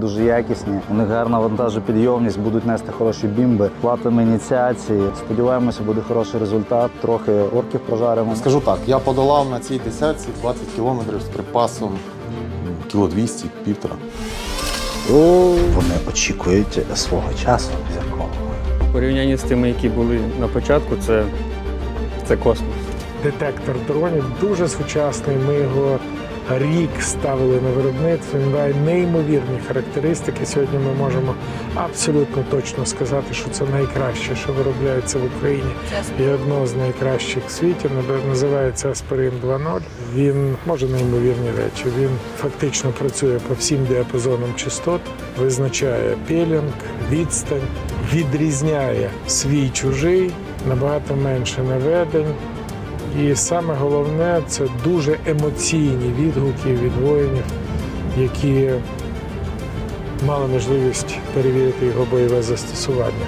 дуже якісні. У них гарна вантажопідйомність, будуть нести хороші бімби. Платимо ініціації. Сподіваємося, буде хороший результат. Трохи орків прожаримо. Скажу так, я подолав на цій десятці 20 кілометрів з припасом кіло 200, півтора. Вони очікують свого часу зіркового. В порівнянні з тими, які були на початку, це, це космос. детектор дронів дуже сучасний. Ми його рік ставили на виробництво. Він має неймовірні характеристики. Сьогодні ми можемо абсолютно точно сказати, що це найкраще, що виробляється в Україні, і одно з найкращих в світі називається Аспирин 2.0. Він може неймовірні речі. Він фактично працює по всім діапазонам частот, визначає пелінг, відстань, відрізняє свій чужий, набагато менше наведень. І саме головне це дуже емоційні відгуки від воїнів, які мали можливість перевірити його бойове застосування.